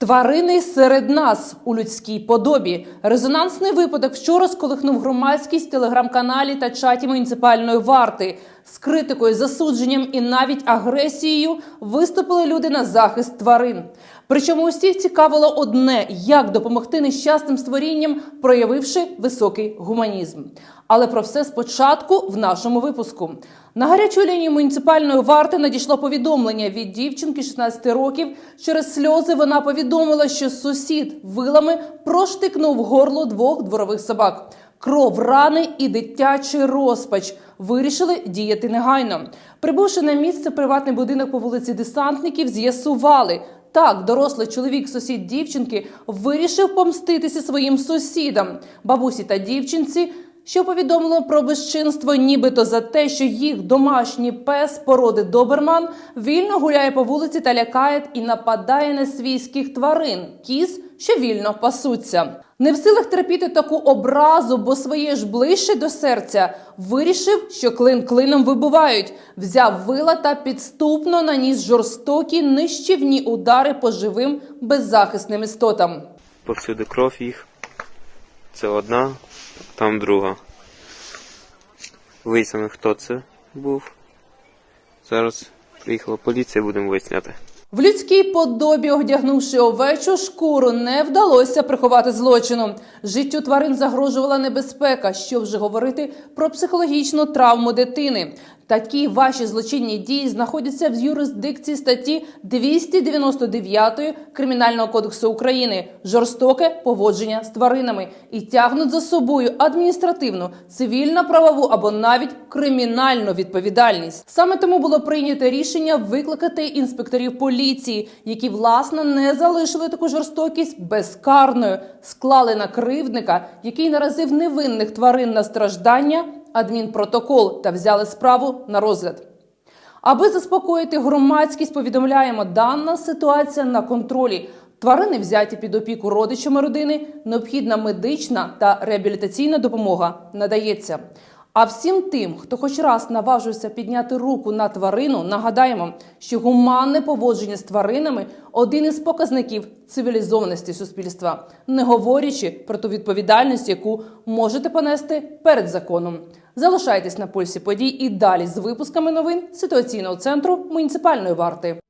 Тварини серед нас у людській подобі. Резонансний випадок вчора сколихнув громадськість телеграм-каналі та чаті муніципальної варти. З критикою, засудженням і навіть агресією виступили люди на захист тварин. Причому усіх цікавило одне: як допомогти нещасним створінням, проявивши високий гуманізм. Але про все спочатку в нашому випуску. На гарячу лінію муніципальної варти надійшло повідомлення від дівчинки 16 років. Через сльози вона повідомила, що сусід вилами проштикнув горло двох дворових собак. Кров, рани і дитячий розпач вирішили діяти негайно. Прибувши на місце приватний будинок по вулиці Десантників, з'ясували. Так, дорослий чоловік, сусід дівчинки, вирішив помститися своїм сусідам, бабусі та дівчинці, що повідомило про безчинство, нібито за те, що їх домашній пес породи доберман вільно гуляє по вулиці та лякає і нападає на свійських тварин кіз, що вільно пасуться. Не в силах терпіти таку образу, бо своє ж ближче до серця, вирішив, що клин клином вибивають, взяв вила та підступно наніс жорстокі нищівні удари по живим беззахисним істотам. повсюди кров їх. Це одна, там друга. Вияснили, хто це був. Зараз приїхала поліція, будемо виясняти. В людській подобі, одягнувши овечу шкуру, не вдалося приховати злочину. Життю тварин загрожувала небезпека. Що вже говорити про психологічну травму дитини. Такі ваші злочинні дії знаходяться в юрисдикції статті 299 Кримінального кодексу України. Жорстоке поводження з тваринами. І тягнуть за собою адміністративну, цивільно-правову або навіть кримінальну відповідальність. Саме тому було прийнято рішення викликати інспекторів поліції, які власне не залишили таку жорстокість безкарною, склали на кривдника, який наразив невинних тварин на страждання, адмінпротокол та взяли справу на розгляд. Аби заспокоїти громадськість, повідомляємо, дана ситуація на контролі. Тварини взяті під опіку родичами родини, необхідна медична та реабілітаційна допомога надається. А всім тим, хто хоч раз наважився підняти руку на тварину, нагадаємо, що гуманне поводження з тваринами один із показників цивілізованості суспільства, не говорячи про ту відповідальність, яку можете понести перед законом. Залишайтесь на пульсі подій і далі з випусками новин ситуаційного центру муніципальної варти.